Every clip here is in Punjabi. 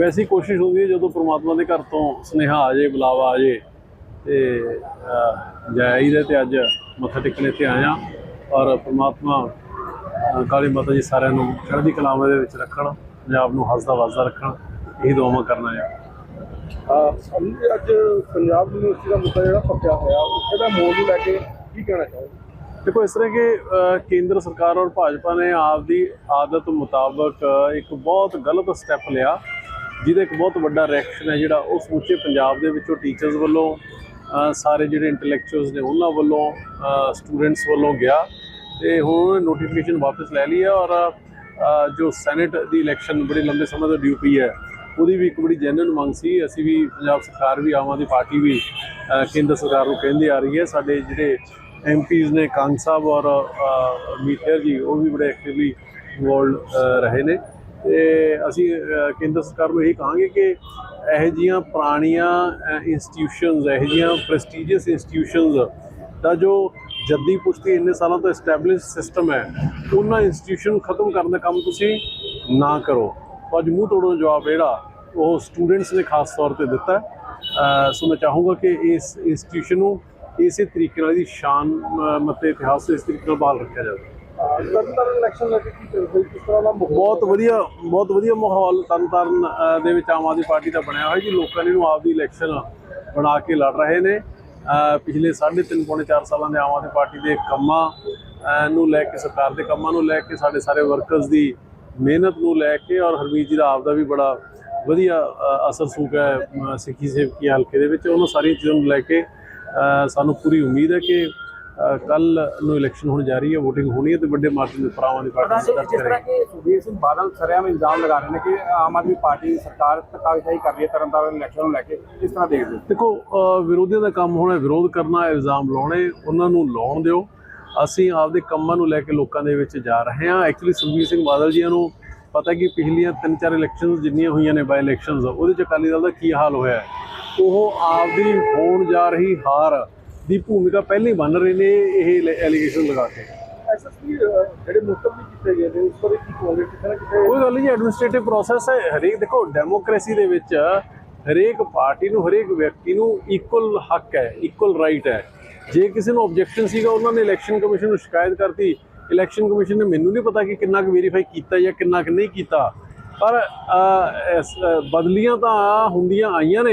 ਵੈਸੀ ਕੋਸ਼ਿਸ਼ ਹੁੰਦੀ ਹੈ ਜਦੋਂ ਪ੍ਰਮਾਤਮਾ ਦੇ ਘਰ ਤੋਂ ਸੁਨੇਹਾ ਆ ਜੇ ਬੁਲਾਵਾ ਆ ਜੇ ਤੇ ਜਾਈ ਦੇ ਤੇ ਅੱਜ ਮੱਥਾ ਟੇਕਣੇ ਤੇ ਆਇਆ ਔਰ ਪ੍ਰਮਾਤਮਾ ਕਾਲੀ ਮਾਤਾ ਜੀ ਸਾਰਿਆਂ ਨੂੰ ਚੜ੍ਹਦੀ ਕਲਾਵਾਂ ਦੇ ਵਿੱਚ ਰੱਖਣ ਪੰਜਾਬ ਨੂੰ ਹੱਸਦਾ ਵਸਦਾ ਰੱਖਣ ਇਹੀ ਦੁਆਵਾਂ ਕਰਨਾ ਹੈ। ਜੀ, ਅੱਜ ਪੰਜਾਬ ਯੂਨੀਵਰਸਿਟੀ ਦਾ ਮੁੱਦਾ ਜਿਹੜਾ ਪੱਕਿਆ ਹੋਇਆ ਉੱਥੇ ਦਾ ਮੋੜ ਨੂੰ ਲੈ ਕੇ ਕੀ ਕਹਿਣਾ ਚਾਹੋਗੇ? ਦੇਖੋ ਇਸ ਤਰ੍ਹਾਂ ਕਿ ਕੇਂਦਰ ਸਰਕਾਰ ਔਰ ਭਾਜਪਾ ਨੇ ਆਪਦੀ ਆਦਤ ਮੁਤਾਬਕ ਇੱਕ ਬਹੁਤ ਗਲਤ ਸਟੈਪ ਲਿਆ ਜਿਹਦਾ ਇੱਕ ਬਹੁਤ ਵੱਡਾ ਰਿਐਕਸ਼ਨ ਹੈ ਜਿਹੜਾ ਉਹ ਸਮੁੱਚੇ ਪੰਜਾਬ ਦੇ ਵਿੱਚੋਂ ਟੀਚਰਸ ਵੱਲੋਂ ਸਾਰੇ ਜਿਹੜੇ ਇੰਟੈਲੈਕਚੁਅਲਸ ਨੇ ਉਹਨਾਂ ਵੱਲੋਂ ਸਟੂਡੈਂਟਸ ਵੱਲੋਂ ਗਿਆ ਤੇ ਹੁਣ ਨੋਟੀਫਿਕੇਸ਼ਨ ਵਾਪਸ ਲੈ ਲਈ ਹੈ ਔਰ ਜੋ ਸੈਨੇਟ ਦੀ ਇਲੈਕਸ਼ਨ ਬੜੇ ਲੰਬੇ ਸਮੇਂ ਤੋਂ ਡਿਊ ਪਈ ਹੈ ਉਹਦੀ ਵੀ ਇੱਕ ਬੜੀ ਜੈਨੂਇਨ ਮੰਗ ਸੀ। ਅਸੀਂ ਵੀ ਪੰਜਾਬ ਸਰਕਾਰ ਵੀ ਆਮ ਆਦਮੀ ਪਾਰਟੀ ਵੀ ਕੇਂਦਰ ਸਰਕਾਰ ਨੂੰ ਕਹਿੰਦੀ ਆ ਰਹੀ ਹੈ। ਸਾਡੇ ਜਿਹੜੇ ਐਮਪੀਜ਼ ਨੇ ਕਾਂਗ ਸਾਹਿਬ ਔਰ ਅ, ਜੀ ਉਹ ਵੀ ਬੜੇ ਐਕਟਿਵਲੀ ਇਨਵੋਲਡ ਰਹੇ ਨੇ। ਤੇ ਅਸੀਂ ਕੇਂਦਰ ਸਰਕਾਰ ਨੂੰ ਇਹੀ ਕਹਾਂਗੇ ਕਿ ਇਹੋ ਜੀਆਂ ਪੁਰਾਣੀਆਂ ਇੰਸਟੀਟਿਊਸ਼ਨਸ ਇਹੋ ਜੀਆਂ ਪ੍ਰੈਸਟੀਜੀਅਸ ਇੰਸਟੀਟਿਊਸ਼ਨਸ ਦਾ ਜੋ ਜੱਦੀ ਪੁਸ਼ਤੀ ਇੰਨੇ ਸਾਲਾਂ ਤੋਂ ਐਸਟੈਬਲਿਸ਼ ਸਿਸਟਮ ਹੈ, ਉਹਨਾਂ ਇੰਸਟੀਟਿਊਸ਼ਨ ਨੂੰ ਖਤਮ ਕਰਨ ਦਾ ਕੰਮ ਤੁਸੀਂ ਨਾ ਕਰੋ। ਅੱਜ ਮੂੰਹ ਤੋੜੋ ਜਵਾਬ ਜਿਹੜਾ, ਉਹ ਸਟੂਡੈਂਟਸ ਨੇ ਖਾਸ ਤੌਰ ਤੇ ਦਿੱਤਾ। ਸੋ ਮੈਂ ਚਾਹੂੰਗਾ ਕਿ ਇਸ ਇੰਸਟੀਟਿਊਸ਼ਨ ਨੂੰ ਇਸੇ ਤਰੀਕੇ ਨਾਲ ਦੀ ਸ਼ਾਨ ਮਤੇ ਇਤਿਹਾਸ ਇਸ ਤਰੀਕੇ ਨਾਲ ਬਹਾਲ ਰੱਖਿਆ ਜਾਵੇ। ਤਰਨਤਾਰਨ ਇਲੈਕਸ਼ਨ ਲੈ ਕੇ ਕੀ ਕਹੋਗੇ ਕਿਸ ਤਰ੍ਹਾਂ ਦਾ ਮਾਹੌਲ ਬਹੁਤ ਵਧੀਆ ਬਹੁਤ ਵਧੀਆ ਮਾਹੌਲ ਤਰਨਤਾਰਨ ਦੇ ਵਿੱਚ ਆਮ ਆਦਮੀ ਪਾਰਟੀ ਦਾ ਬਣਿਆ ਹੋਇਆ ਜੀ। ਲੋਕਾਂ ਨੇ ਇਹਨੂੰ ਆਪਦੀ ਇਲੈਕਸ਼ਨ ਬਣਾ ਕੇ ਲੜ ਰਹੇ ਨੇ। ਪਿਛਲੇ 3.5 ਪੌਣੇ 4 ਸਾਲਾਂ ਦੇ ਆਮ ਆਦਮੀ ਪਾਰਟੀ ਦੇ ਕੰਮਾਂ ਨੂੰ ਲੈ ਕੇ ਸਰਕਾਰ ਦੇ ਕੰਮਾਂ ਨੂੰ ਲੈ ਕੇ ਸਾਡੇ ਸਾਰੇ ਵਰਕਰਸ ਦੀ ਮਿਹਨਤ ਨੂੰ ਲੈ ਕੇ ਔਰ ਹਰਮੀਤ ਜੀ ਦਾ ਆਪ ਦਾ ਵੀ ਬੜਾ ਵਧੀਆ ਅਸਰ ਸੂਕ ਸਿੱਖੀ ਸੇਵਕੀ ਹਲਕੇ ਦੇ ਵਿੱਚ। ਉਹਨਾਂ ਸਾਰੀਆਂ ਚੀਜ਼ਾਂ ਨੂੰ ਲੈ ਕੇ ਸਾਨੂੰ ਪੂਰੀ ਉਮੀਦ ਹੈ ਕਿ ਕੱਲ ਨੂੰ ਇਲੈਕਸ਼ਨ ਹੋਣ ਜਾ ਰਹੀ ਹੈ VOTING ਹੋਣੀ ਹੈ ਤੇ ਵੱਡੇ ਮਾਰਜਨ ਦੇ ਪਰਾਵਾਂ ਦੀ ਪਾਰਟੀ ਜੀ ਜਿਸ ਤਰ੍ਹਾਂ ਕਿ ਸੁਖਬੀਰ ਸਿੰਘ ਬਾਦਲ ਸਰਿਆਮ ਇਲਜ਼ਾਮ ਲਗਾ ਰਹੇ ਨੇ ਕਿ ਆਮ ਆਦਮੀ ਪਾਰਟੀ ਸਰਕਾਰ ਧੱਕਾਸ਼ਾਹੀ ਕਰ ਰਹੀ ਹੈ ਤਰਨਤਾਰਨ ਇਲੈਕਸ਼ਨ ਨੂੰ ਲੈ ਕੇ ਕਿਸ ਤਰ੍ਹਾਂ ਦੇਖਦੇ ਹੋ। ਦੇਖੋ ਵਿਰੋਧੀਆਂ ਦਾ ਕੰਮ ਹੋਣਾ ਵਿਰੋਧ ਕਰਨਾ ਇਲਜ਼ਾਮ ਲਾਉਣੇ ਉਹਨਾਂ ਨੂੰ ਲਾਉਣ ਦਿਓ। ਅਸੀਂ ਆਪਦੇ ਕੰਮਾਂ ਨੂੰ ਲੈ ਕੇ ਲੋਕਾਂ ਦੇ ਵਿੱਚ ਜਾ ਰਹੇ ਹਾਂ। ਐਕਚੁਅਲੀ ਸੁਖਬੀਰ ਸਿੰਘ ਬਾਦਲ ਜੀਆਂ ਨੂੰ ਪਤਾ ਕਿ ਪਿਛਲੀਆਂ ਤਿੰਨ ਚਾਰ ਇਲੈਕਸ਼ਨਸ ਜਿੰਨੀਆਂ ਹੋਈਆਂ ਨੇ ਬਾਈ ਇਲੈਕਸ਼ਨਸ ਉਹਦੇ ਚ ਅਕਾਲੀ ਦਲ ਦਾ ਕੀ ਹਾਲ ਹੋਇਆ। ਉਹ ਆਪਦੀ ਹੋਣ ਜਾ ਰਹੀ ਹਾਰ ਦੀ ਭੂਮਿਕਾ ਪਹਿਲਾਂ ਹੀ ਬਣ ਰਹੇ ਨੇ ਇਹ ਐਲੀਗੇਸ਼ਨ ਲਗਾ ਕੇ। ਐਸਐਸਪੀ ਜਿਹੜੇ ਮੁਸਤਫੀ ਕੀਤੇ ਗਏ ਨੇ ਉਸ ਬਾਰੇ ਕੀ ਕਹੋਗੇ? ਕਿਤੇ ਨਾ ਕਿਤੇ ਕੋਈ ਗੱਲ ਨਹੀਂ ਐਡਮਿਨਿਸਟ੍ਰੇਟਿਵ ਪ੍ਰੋਸੈਸ ਹੈ। ਹਰੇਕ ਦੇਖੋ ਡੈਮੋਕ੍ਰੇਸੀ ਦੇ ਵਿੱਚ ਹਰੇਕ ਪਾਰਟੀ ਨੂੰ ਹਰੇਕ ਵਿਅਕਤੀ ਨੂੰ ਇਕੁਅਲ ਹੱਕ ਹੈ ਇਕੁਅਲ ਰਾਈਟ ਹੈ। ਜੇ ਕਿਸੇ ਨੂੰ ਆਬਜੈਕਸ਼ਨ ਸੀਗਾ ਉਹਨਾਂ ਨੇ ਇਲੈਕਸ਼ਨ ਕਮਿਸ਼ਨ ਨੂੰ ਸ਼ਿਕਾਇਤ ਕਰਤੀ। ਇਲੈਕਸ਼ਨ ਕਮਿਸ਼ਨ ਨੇ ਮੈਨੂੰ ਨਹੀਂ ਪਤਾ ਕਿ ਕਿੰਨਾ ਕੁ ਵੈਰੀਫਾਈ ਕੀਤਾ ਜਾਂ ਕਿੰਨਾ ਕੁ ਨਹੀਂ ਕੀਤਾ। ਪਰ ਬਦਲੀਆਂ ਤਾਂ ਹੁੰਦੀਆਂ ਆਈਆਂ ਨੇ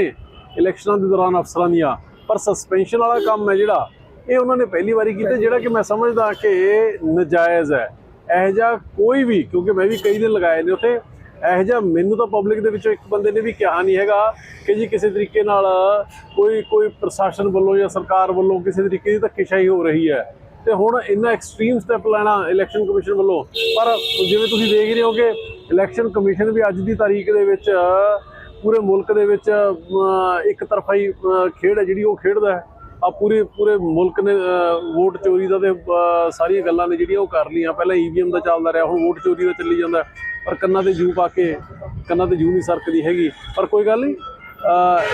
ਇਲੈਕਸ਼ਨਾਂ ਦੇ ਦੌਰਾਨ ਅਫਸਰਾਂ ਦੀਆਂ। ਪਰ ਸਸਪੈਂਸ਼ਨ ਵਾਲਾ ਕੰਮ ਹੈ ਜਿਹੜਾ, ਇਹ ਉਹਨਾਂ ਨੇ ਪਹਿਲੀ ਵਾਰੀ ਕੀਤਾ, ਜਿਹੜਾ ਕਿ ਮੈਂ ਸਮਝਦਾ ਕਿ ਇਹ ਨਜਾਇਜ਼ ਹੈ। ਇਹੋ ਜਿਹਾ ਕੋਈ ਵੀ, ਕਿਉਂਕਿ ਮੈਂ ਵੀ ਕਈ ਦਿਨ ਲਗਾਏ ਨੇ ਉੱਥੇ, ਇਹੋ ਜਿਹਾ ਮੈਨੂੰ ਤਾਂ ਪਬਲਿਕ ਦੇ ਵਿੱਚੋਂ ਇੱਕ ਬੰਦੇ ਨੇ ਵੀ ਕਿਹਾ ਨਹੀਂ ਹੈਗਾ ਕਿ ਜੀ ਕਿਸੇ ਤਰੀਕੇ ਨਾਲ ਕੋਈ ਕੋਈ ਪ੍ਰਸ਼ਾਸਨ ਵੱਲੋਂ ਜਾਂ ਸਰਕਾਰ ਵੱਲੋਂ ਕਿਸੇ ਤਰੀਕੇ ਦੀ ਧੱਕੇਸ਼ਾਹੀ ਹੋ ਰਹੀ ਹੈ। ਤੇ ਹੁਣ ਇੰਨਾ ਐਕਸਟ੍ਰੀਮ ਸਟੈਪ ਲੈਣਾ ਇਲੈਕਸ਼ਨ ਕਮਿਸ਼ਨ ਵੱਲੋਂ, ਪਰ ਜਿਵੇਂ ਤੁਸੀਂ ਦੇਖ ਰਹੇ ਹੋ ਕਿ ਇਲੈਕਸ਼ਨ ਕਮਿਸ਼ਨ ਵੀ ਅੱਜ ਦੀ ਤਾਰੀਖ ਦੇ ਵਿੱਚ ਪੂਰੇ ਮੁਲਕ ਦੇ ਵਿੱਚ ਇੱਕ ਤਰਫਾ ਹੀ ਖੇਡ ਹੈ, ਜਿਹੜੀ ਉਹ ਖੇਡਦਾ ਹੈ। ਆ ਪੂਰੇ ਪੂਰੇ ਮੁਲਕ ਨੇ ਵੋਟ ਚੋਰੀ ਦਾ ਤੇ ਸਾਰੀਆਂ ਗੱਲਾਂ ਨੇ ਜਿਹੜੀਆਂ ਉਹ ਕਰ ਲਈਆਂ। ਪਹਿਲਾਂ ਈਵੀਐਮ ਦਾ ਚੱਲਦਾ ਰਿਹਾ, ਹੁਣ ਵੋਟ ਚੋਰੀ ਦਾ ਚੱਲੀ ਜਾਂਦਾ ਪਰ ਕੰਨਾਂ ਤੇ ਜੂ ਪਾ ਕੇ, ਕੰਨਾਂ ਤੇ ਜੂ ਨਹੀਂ ਸਰਕਦੀ ਹੈਗੀ। ਪਰ ਕੋਈ ਗੱਲ ਨਹੀਂ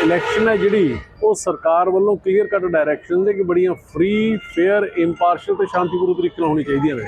ਇਲੈਕਸ਼ਨ ਹੈ ਜਿਹੜੀ, ਉਹ ਸਰਕਾਰ ਵੱਲੋਂ ਕਲੀਅਰ ਕੱਟ ਡਾਇਰੈਕਸ਼ਨ ਦੇ ਕਿ ਬੜੀਆਂ ਫ੍ਰੀ ਫੇਅਰ ਇੰਪਾਰਸ਼ਲ ਤੇ ਸ਼ਾਂਤੀਪੂਰਨ ਤਰੀਕੇ ਨਾਲ ਹੋਣੀ ਚਾਹੀਦੀਆਂ ਨੇ।